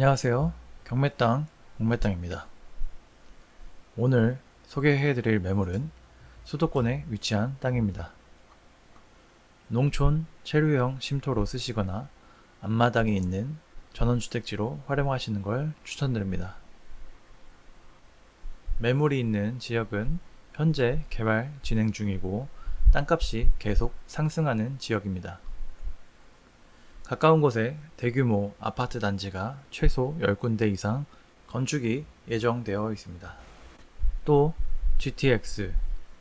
안녕하세요. 경매땅 공매땅입니다. 오늘 소개해드릴 매물은 수도권에 위치한 땅입니다. 농촌 체류형 쉼터로 쓰시거나 앞마당이 있는 전원주택지로 활용하시는 걸 추천드립니다. 매물이 있는 지역은 현재 개발 진행 중이고 땅값이 계속 상승하는 지역입니다. 가까운 곳에 대규모 아파트 단지가 최소 10군데 이상 건축이 예정되어 있습니다. 또 GTX,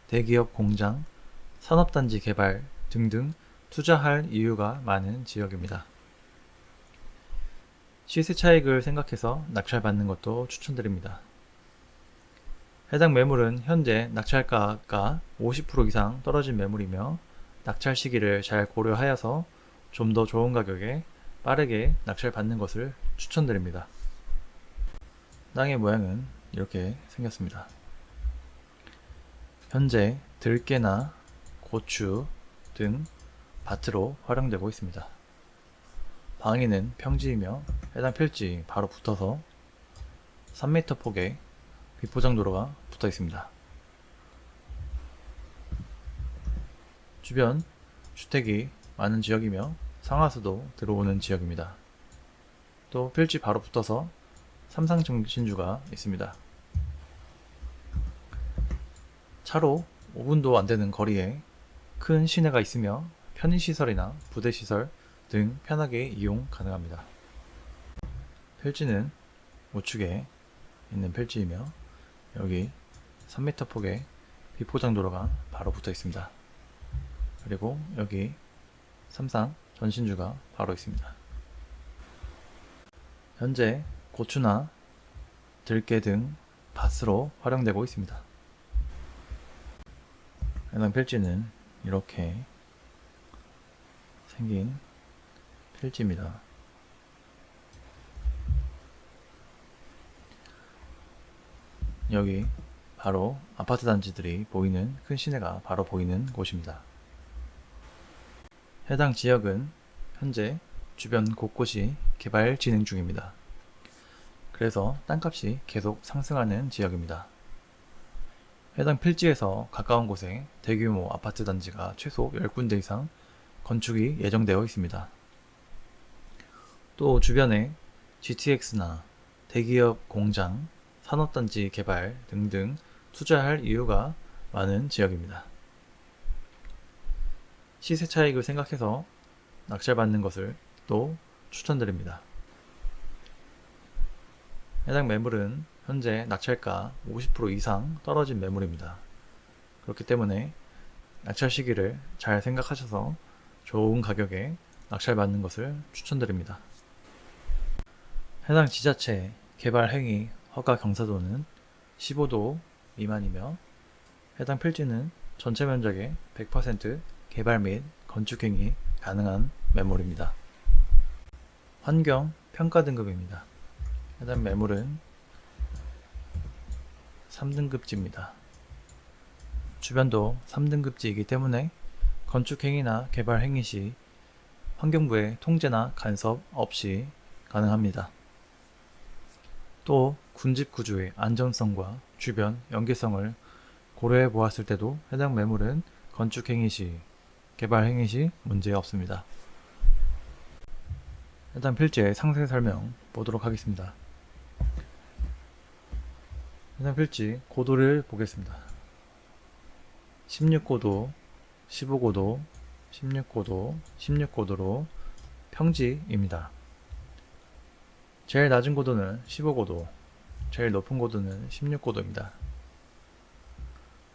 대기업 공장, 산업단지 개발 등등 투자할 이유가 많은 지역입니다. 시세 차익을 생각해서 낙찰받는 것도 추천드립니다. 해당 매물은 현재 낙찰가가 50% 이상 떨어진 매물이며 낙찰 시기를 잘 고려하여서 좀 더 좋은 가격에 빠르게 낙찰 받는 것을 추천드립니다. 땅의 모양은 이렇게 생겼습니다. 현재 들깨나 고추 등 밭으로 활용되고 있습니다. 방위는 평지이며 해당 필지 바로 붙어서 3m 폭의 비포장 도로가 붙어 있습니다. 주변 주택이 많은 지역이며 상하수도 들어오는 지역입니다. 또 필지 바로 붙어서 삼상정신주가 있습니다. 차로 5분도 안 되는 거리에 큰 시내가 있으며 편의시설이나 부대시설 등 편하게 이용 가능합니다. 필지는 우측에 있는 필지이며 여기 3m 폭의 비포장 도로가 바로 붙어 있습니다. 그리고 여기 삼상 전신주가 바로 있습니다. 현재 고추나 들깨 등 밭으로 활용되고 있습니다. 해당 필지는 이렇게 생긴 필지입니다. 여기 바로 아파트 단지들이 보이는 큰 시내가 바로 보이는 곳입니다. 해당 지역은 현재 주변 곳곳이 개발 진행 중입니다. 그래서 땅값이 계속 상승하는 지역입니다. 해당 필지에서 가까운 곳에 대규모 아파트 단지가 최소 10군데 이상 건축이 예정되어 있습니다. 또 주변에 GTX나 대기업 공장, 산업단지 개발 등등 투자할 이유가 많은 지역입니다. 시세 차익을 생각해서 낙찰받는 것을 또 추천드립니다. 해당 매물은 현재 낙찰가 50% 이상 떨어진 매물입니다. 그렇기 때문에 낙찰 시기를 잘 생각하셔서 좋은 가격에 낙찰받는 것을 추천드립니다. 해당 지자체 개발 행위 허가 경사도는 15도 미만이며 해당 필지는 전체 면적의 100% 개발 및 건축 행위 가능한 매물입니다. 환경 평가 등급입니다. 해당 매물은 3등급지입니다. 주변도 3등급지이기 때문에 건축 행위나 개발 행위 시 환경부의 통제나 간섭 없이 가능합니다. 또 군집 구조의 안전성과 주변 연계성을 고려해 보았을 때도 해당 매물은 건축 행위 시, 개발 행위 시 문제 없습니다. 해당 필지의 상세 설명 보도록 하겠습니다. 해당 필지 고도를 보겠습니다. 16고도, 15고도, 16고도, 16고도로 평지입니다. 제일 낮은 고도는 15고도, 제일 높은 고도는 16고도입니다.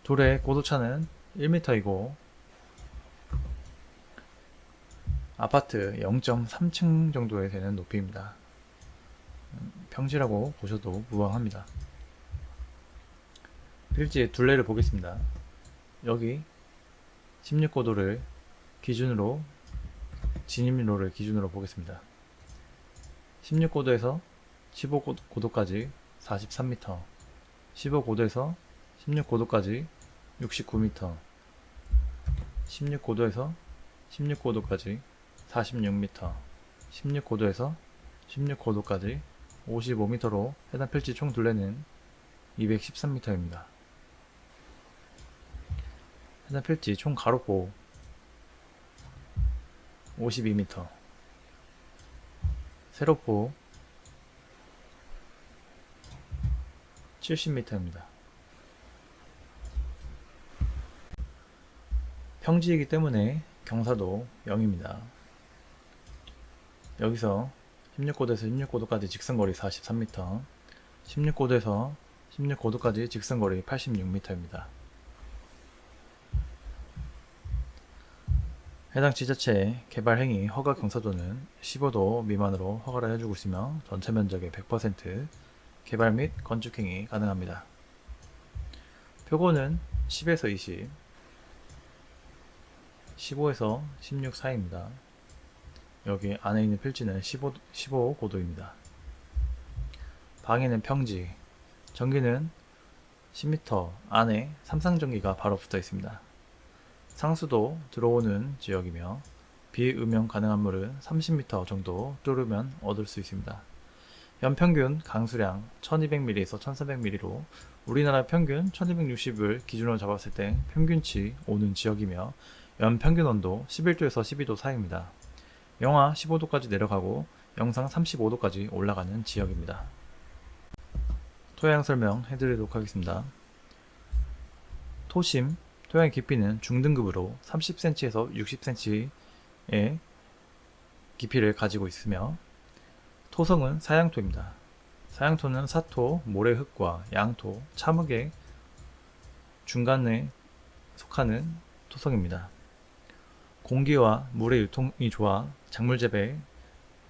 둘의 고도차는 1m이고 아파트 0.3층 정도에 되는 높이입니다. 평지라고 보셔도 무방합니다. 필지의 둘레를 보겠습니다. 여기 16고도를 기준으로 진입로를 기준으로 보겠습니다. 16고도에서 15고도까지 43m, 15고도에서 16고도까지 69m, 16고도에서 16고도까지 46m, 16고도에서 16고도까지 55m로 해당 필지 총 둘레는 213m입니다. 해당 필지 총 가로포 52m 세로포 70m입니다. 평지이기 때문에 경사도 0입니다. 여기서 16고도에서 16고도까지 직선거리 43m, 16고도에서 16고도까지 직선거리 86m입니다. 해당 지자체의 개발 행위 허가 경사도는 15도 미만으로 허가를 해주고 있으며 전체 면적의 100% 개발 및 건축 행위 가능합니다. 표고는 10에서 20, 15에서 16 사이입니다. 여기 안에 있는 필지는 15, 15 고도입니다. 방에는 평지, 전기는 10m 안에 삼상전기가 바로 붙어 있습니다. 상수도 들어오는 지역이며 비음용 가능한 물은 30m 정도 뚫으면 얻을 수 있습니다. 연평균 강수량 1200ml에서 1300ml로 우리나라 평균 1260을 기준으로 잡았을 때 평균치 오는 지역이며 연평균 온도 11도에서 12도 사이입니다. 영하 15도까지 내려가고 영상 35도까지 올라가는 지역입니다. 토양 설명 해드리도록 하겠습니다. 토심, 토양의 깊이는 중등급으로 30cm에서 60cm의 깊이를 가지고 있으며 토성은 사양토입니다. 사양토는 사토, 모래흙과 양토, 참흙의 중간에 속하는 토성입니다. 공기와 물의 유통이 좋아 작물 재배에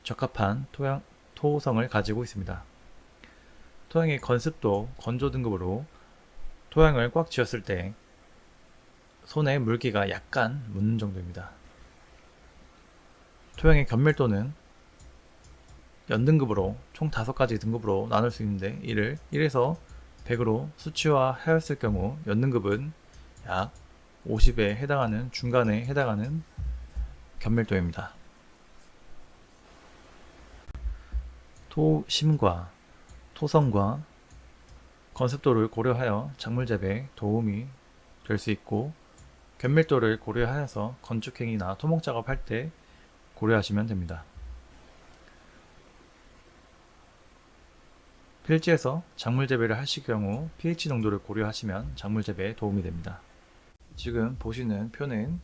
적합한 토양, 토성을 가지고 있습니다. 토양의 건습도 건조 등급으로 토양을 꽉 쥐었을 때 손에 물기가 약간 묻는 정도입니다. 토양의 견밀도는 연등급으로 총 5가지 등급으로 나눌 수 있는데 이를 1에서 100으로 수치화 하였을 경우 연등급은 약 50에 해당하는 중간에 해당하는 견밀도입니다. 토심과 토성과 건습도를 고려하여 작물 재배에 도움이 될 수 있고 견밀도를 고려하여서 건축행위나 토목 작업할 때 고려하시면 됩니다. 필지에서 작물 재배를 하실 경우 pH 농도를 고려하시면 작물 재배에 도움이 됩니다. 지금 보시는 표는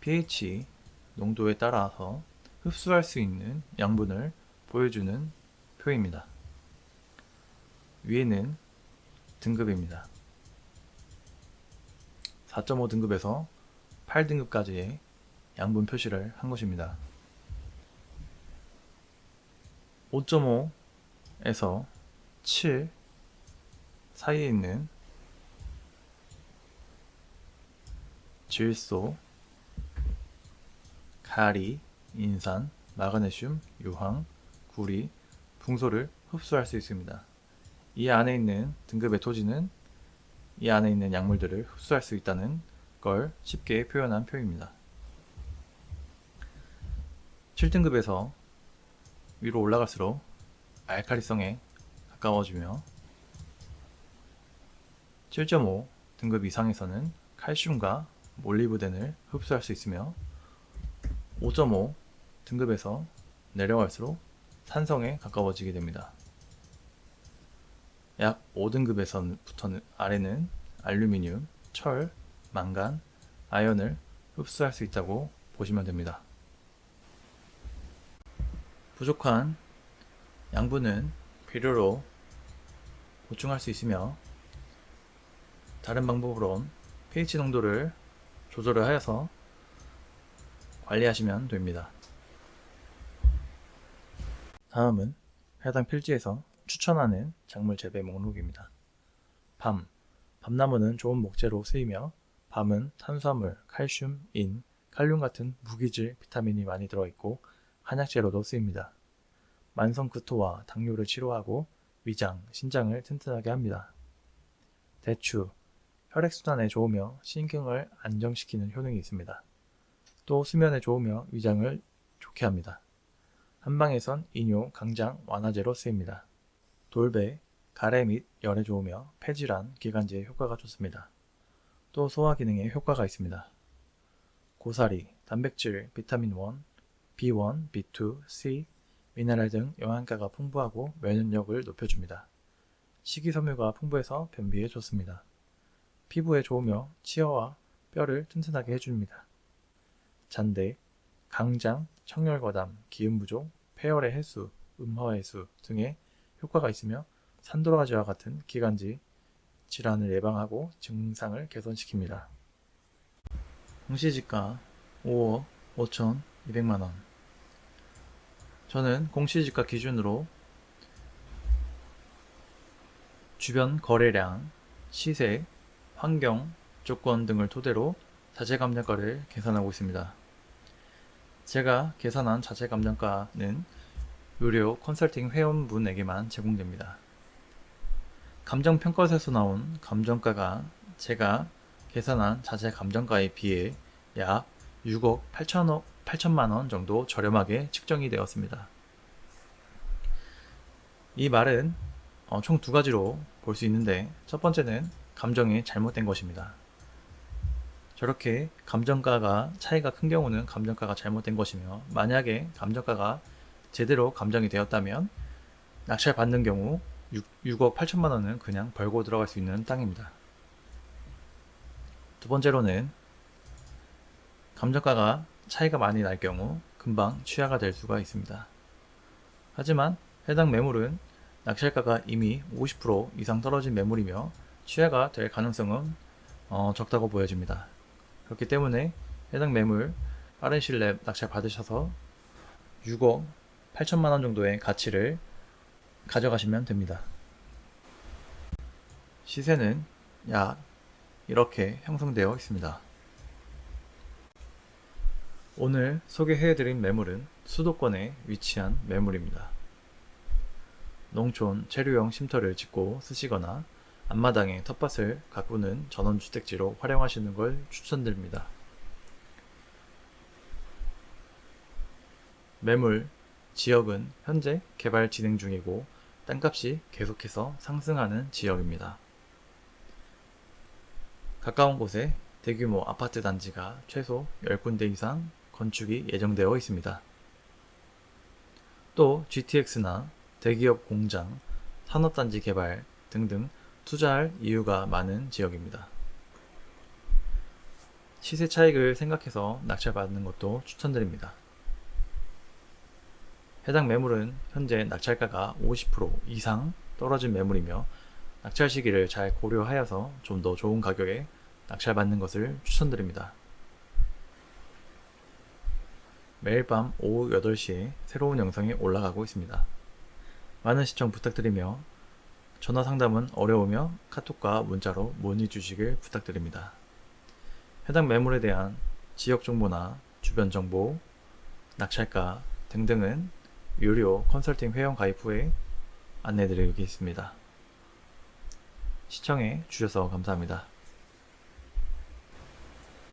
pH 농도에 따라서 흡수할 수 있는 양분을 보여주는 표입니다. 위에는 등급입니다. 4.5 등급에서 8등급까지의 양분 표시를 한 것입니다. 5.5에서 7 사이에 있는 질소, 가리, 인산, 마그네슘, 유황, 구리, 붕소를 흡수할 수 있습니다. 이 안에 있는 등급의 토지는 이 안에 있는 약물들을 흡수할 수 있다는 걸 쉽게 표현한 표입니다. 7등급에서 위로 올라갈수록 알칼리성에 가까워지며 7.5 등급 이상에서는 칼슘과 몰리브덴을 흡수할 수 있으며 5.5 등급에서 내려갈수록 산성에 가까워지게 됩니다. 약 5등급에서부터는 아래는 알루미늄, 철, 망간, 아연을 흡수할 수 있다고 보시면 됩니다. 부족한 양분은 비료로 보충할 수 있으며 다른 방법으론 pH 농도를 조절을 하여서 관리하시면 됩니다. 다음은 해당 필지에서 추천하는 작물 재배 목록입니다. 밤. 밤나무는 좋은 목재로 쓰이며 밤은 탄수화물, 칼슘, 인, 칼륨 같은 무기질 비타민이 많이 들어있고 한약재로도 쓰입니다. 만성 구토와 당뇨를 치료하고 위장, 신장을 튼튼하게 합니다. 대추. 혈액순환에 좋으며 신경을 안정시키는 효능이 있습니다. 또 수면에 좋으며 위장을 좋게 합니다. 한방에선 이뇨, 강장, 완화제로 쓰입니다. 돌배, 가래 및 열에 좋으며 폐질환, 기관지에 효과가 좋습니다. 또 소화 기능에 효과가 있습니다. 고사리, 단백질, 비타민 1, B1, B2, C, 미네랄 등 영양가가 풍부하고 면역력을 높여줍니다. 식이섬유가 풍부해서 변비에 좋습니다. 피부에 좋으며 치아와 뼈를 튼튼하게 해줍니다. 잔대, 강장, 청열과담, 기운 부족, 폐열의 해수, 음화 해수 등의 효과가 있으며 산도라지와 같은 기관지 질환을 예방하고 증상을 개선시킵니다. 공시지가 5억 5천 2백만 원. 저는 공시지가 기준으로 주변 거래량, 시세, 환경, 조건 등을 토대로 자재 감정가를 계산하고 있습니다. 제가 계산한 자재 감정가는 유료 컨설팅 회원분에게만 제공됩니다. 감정평가서에서 나온 감정가가 제가 계산한 자재 감정가에 비해 약 6억 8천억 8천만 원 정도 저렴하게 측정이 되었습니다. 이 말은 어, 총두 가지로 볼 수 있는데 첫 번째는 감정이 잘못된 것입니다. 저렇게 감정가가 차이가 큰 경우는 감정가가 잘못된 것이며 만약에 감정가가 제대로 감정이 되었다면 낙찰 받는 경우 6, 억 8천만 원은 그냥 벌고 들어갈 수 있는 땅입니다. 두 번째로는 감정가가 차이가 많이 날 경우 금방 취하가 될 수가 있습니다. 하지만 해당 매물은 낙찰가가 이미 50% 이상 떨어진 매물이며 취하가 될 가능성은 어, 적다고 보여집니다. 그렇기 때문에 해당 매물 빠른 시일 내에 낙찰 받으셔서 6억 8천만 원 정도의 가치를 가져가시면 됩니다. 시세는 약 이렇게 형성되어 있습니다. 오늘 소개해드린 매물은 수도권에 위치한 매물입니다. 농촌 체류용 쉼터를 짓고 쓰시거나 앞마당에 텃밭을 가꾸는 전원주택지로 활용하시는 걸 추천드립니다. 매물, 지역은 현재 개발 진행 중이고 땅값이 계속해서 상승하는 지역입니다. 가까운 곳에 대규모 아파트 단지가 최소 10군데 이상 건축이 예정되어 있습니다. 또 GTX나 대기업 공장, 산업단지 개발 등등 투자할 이유가 많은 지역입니다. 시세 차익을 생각해서 낙찰받는 것도 추천드립니다. 해당 매물은 현재 낙찰가가 50% 이상 떨어진 매물이며 낙찰 시기를 잘 고려하여서 좀 더 좋은 가격에 낙찰받는 것을 추천드립니다. 매일 밤 오후 8시에 새로운 영상이 올라가고 있습니다. 많은 시청 부탁드리며 전화 상담은 어려우며 카톡과 문자로 문의 주시길 부탁드립니다. 해당 매물에 대한 지역 정보나 주변 정보, 낙찰가 등등은 유료 컨설팅 회원 가입 후에 안내드리겠습니다. 시청해 주셔서 감사합니다.